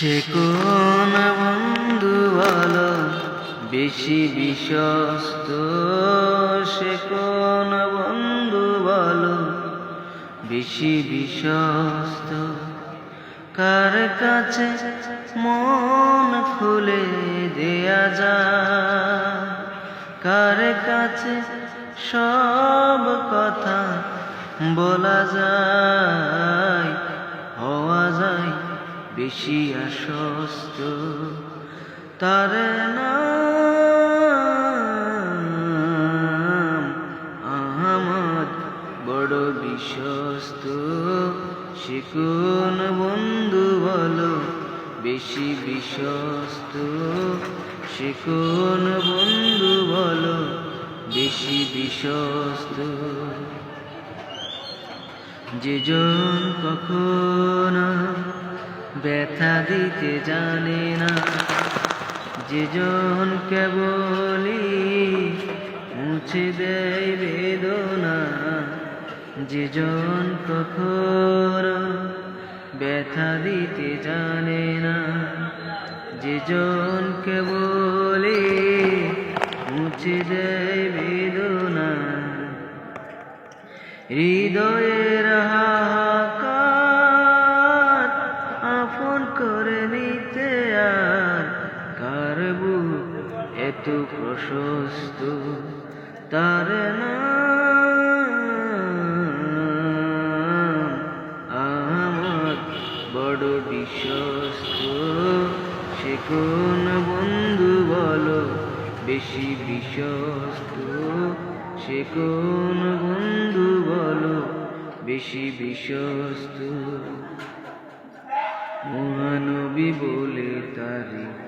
সে কোন বন্ধু ভালো বেশি বিশ্বস্ত, সে কোন বন্ধু ভালো বেশি বিশ্বস্ত, কার কাছে মন খুলে দেয়া যায়? কার কাছে সব কথা বলা যায়? বেশি আশ্বস্ত, তার নাম আহমদ বড় বিশ্বস্ত। সে কোন বন্ধু বলো, বেশি বিশ্বস্ত। সে কোন বন্ধু বলো, বেশি বিশ্বস্ত। যেজন কখনো ব্যথা দিতে জানে না। যেজন কেবলই মুছে দেয় বেদনা যেজন কখনো ব্যথা দিতে জানে না যেজন কেবলই মুছে দেয় বেদনা, হৃদয়ের হাহাকার এত প্রশস্ত তার আমার বড় বিশ্বস্ত সে কোন বন্ধু বলো বেশি বিশ্বস্ত সে কোন বন্ধু বলো বেশি বিশ্বস্ত মহানবী বলে তারি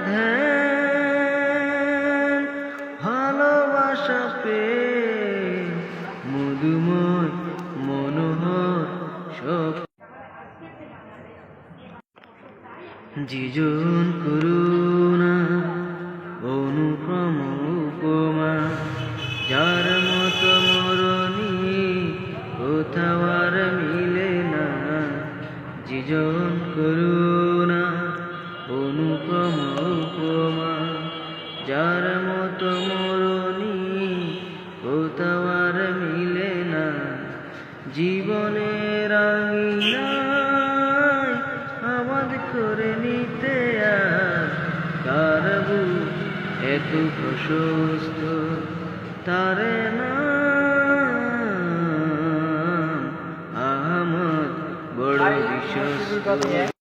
যিজন করুণা, অনুপম উপমা। যার মত মরণী কোথাও আর মিলে না। যিজন করুণা, অনুপম উপমা। যার মত মরণী কোথাও আর মিলে না। জীবনের আঙিনায় এত প্রশস্ত তার আহমদ বড় বিশ্বস্ত